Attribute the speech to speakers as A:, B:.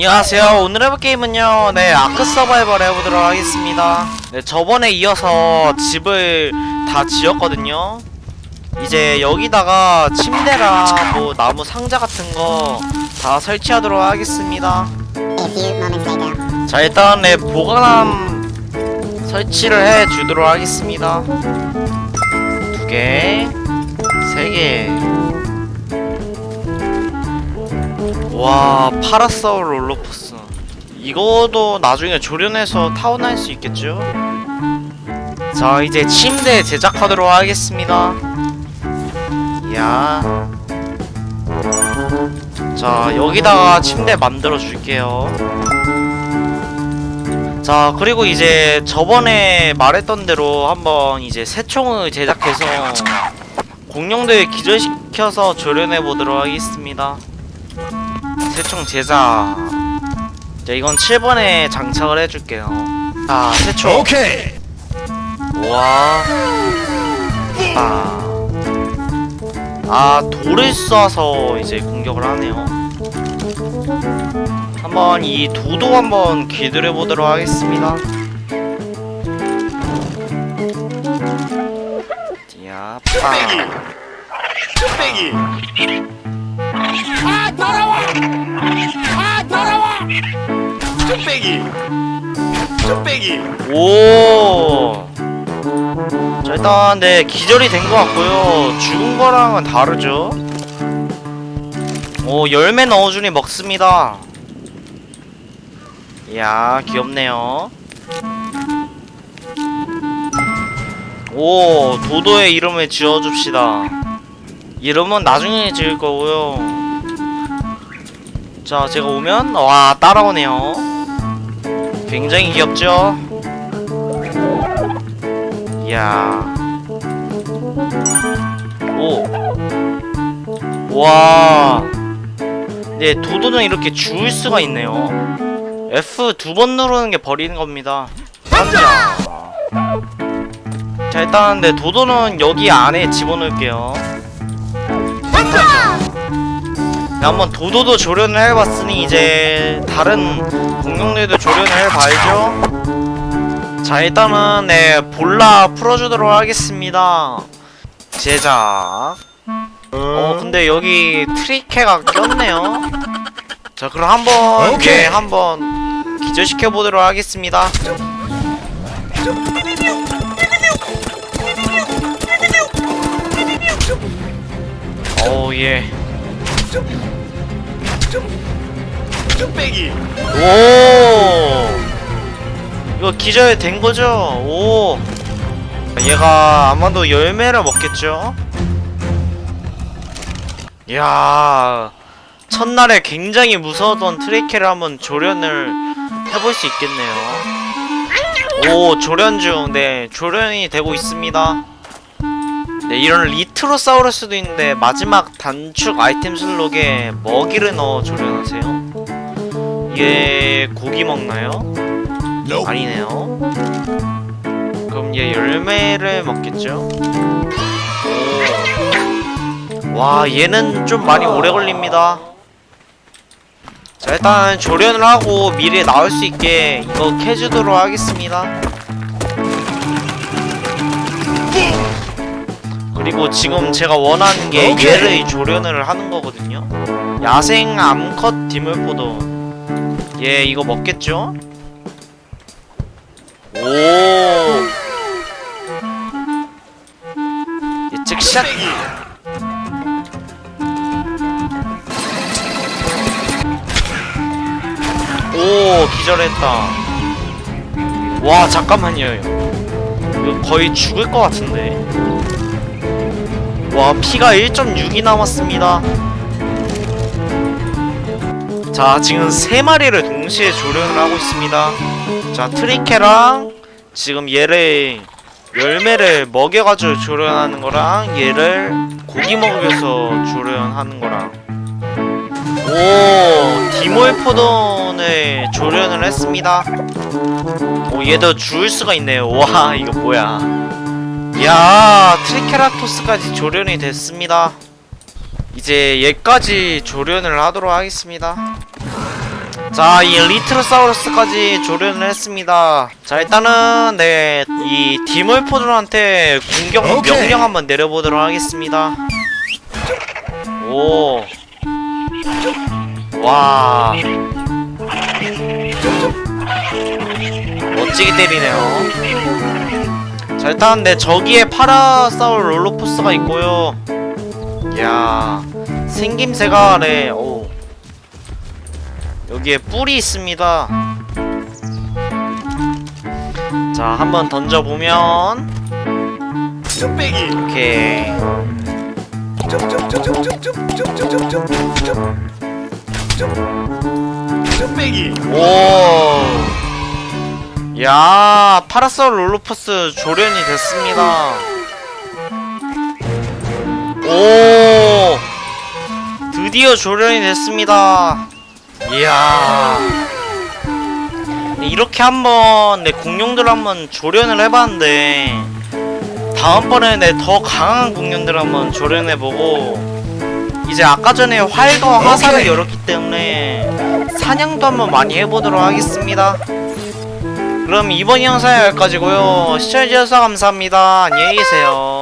A: 안녕하세요. 오늘 해볼 게임은요, 네, 아크 서바이벌 해보도록 하겠습니다. 네, 저번에 이어서 집을 다 지었거든요. 이제 여기다가 침대랑 뭐 나무 상자 같은 거 다 설치하도록 하겠습니다. 자, 일단 네, 보관함 설치를 해 주도록 하겠습니다. 두 개, 세 개. 와, 파라사우 롤러코스. 이거도 나중에 조련해서 타원할 수 있겠죠? 자, 이제 침대 제작하도록 하겠습니다. 야. 자, 여기다가 침대 만들어 줄게요. 자 그리고 이제 저번에 말했던 대로 한번 이제 새총을 제작해서 공룡들 기절시켜서 조련해 보도록 하겠습니다 새총 제작 자 이건 7번에 장착을 해줄게요 아 새총
B: 오케이.
A: 우와 아. 아 돌을 쏴서 이제 공격을 하네요 한번 이 도도 한번 기다려 보도록 하겠습니다 야, 빵.
C: 아 더러워!
B: 쭈빼기. 쭈빼기.
A: 오. 자, 일단 네 기절이 된 것 같고요. 죽은 거랑은 다르죠. 오, 열매 넣어주니 먹습니다. 이야, 귀엽네요. 오, 도도의 이름을 지어줍시다. 이름은 나중에 지을 거고요. 자, 제가 오면 와 따라오네요. 굉장히 귀엽죠? 이야. 오. 와. 네, 도도는 이렇게 주울 수가 있네요. F 두 번 누르는 게 버리는 겁니다. 깜짝. 자, 일단 네, 도도는 여기 안에 집어넣을게요. 깜짝. 네, 한번 도도도 조련을 해봤으니 이제 다른 공룡들도 조련을 해봐야죠. 자 일단은 네 볼라 풀어주도록 하겠습니다. 제작. 어 근데 여기 트리케가 꼈네요. 자 그럼 한번
B: 오케이.
A: 예 한번 기절시켜 보도록 하겠습니다. 오예
B: 쭈빼기.
A: 오. 이거 기절 된 거죠? 오. 얘가 아마도 열매를 먹겠죠? 이야. 첫날에 굉장히 무서웠던 트리케를 한번 조련을 해볼 수 있겠네요. 오 조련 중 네 조련이 되고 있습니다. 네 이런 리트로사우루스도 있는데 마지막 단축 아이템 슬록에 먹이를 넣어 조련하세요 얘 고기 먹나요? 아니네요. 그럼 얘 열매를 먹겠죠? 오. 와 얘는 좀 많이 오래 걸립니다. 자 일단 조련을 하고 미래에 나올 수 있게 이거 캐주도록 하겠습니다. 그리고 지금 제가 원하는 게. 얘를 조련을 하는 거거든요. 야생 암컷 디물포도 얘 이거 먹겠죠? 오. 얘 즉샷.
B: 쭈빼기.
A: 오 기절했다. 와 잠깐만요. 이거 거의 죽을 것 같은데. 와 피가 1.6이 남았습니다. 자 지금 세 마리를 동시에 조련을 하고 있습니다. 자 트리케랑 지금 얘를 열매를 먹여가지고 조련하는 거랑 얘를 고기 먹여서 조련하는 거랑. 오 디몰포돈을 조련을 했습니다. 오 얘도 주울 수가 있네요. 와 이거 뭐야. 야 트리케라토스까지 조련이 됐습니다 이제 얘까지 조련을 하도록 하겠습니다 자, 이 리트로사우루스까지 조련을 했습니다. 자, 일단은 네, 이 디몰포들한테 공격. 명령 한번 내려보도록 하겠습니다. 오. 와. 멋지게 때리네요. 자, 일단 네, 저기에 파라사울 롤로포스가 있고요. 이야, 생김새가 네, 오. 여기에 뿔이 있습니다. 자, 한번 던져보면
B: 뚝배기
A: 오케이.
B: 뚝배기
A: 오. 야, 파라솔 롤로퍼스 조련이 됐습니다. 오. 드디어 조련이 됐습니다. 이야. 이렇게 한번 내 공룡들 한번 조련을 해봤는데 다음번에 내 더 강한 공룡들 한번 조련해보고 이제 아까 전에 활과 화살을. 열었기 때문에 사냥도 한번 많이 해보도록 하겠습니다. 그럼 이번 영상은 여기까지고요. 시청해주셔서 감사합니다. 안녕히 계세요.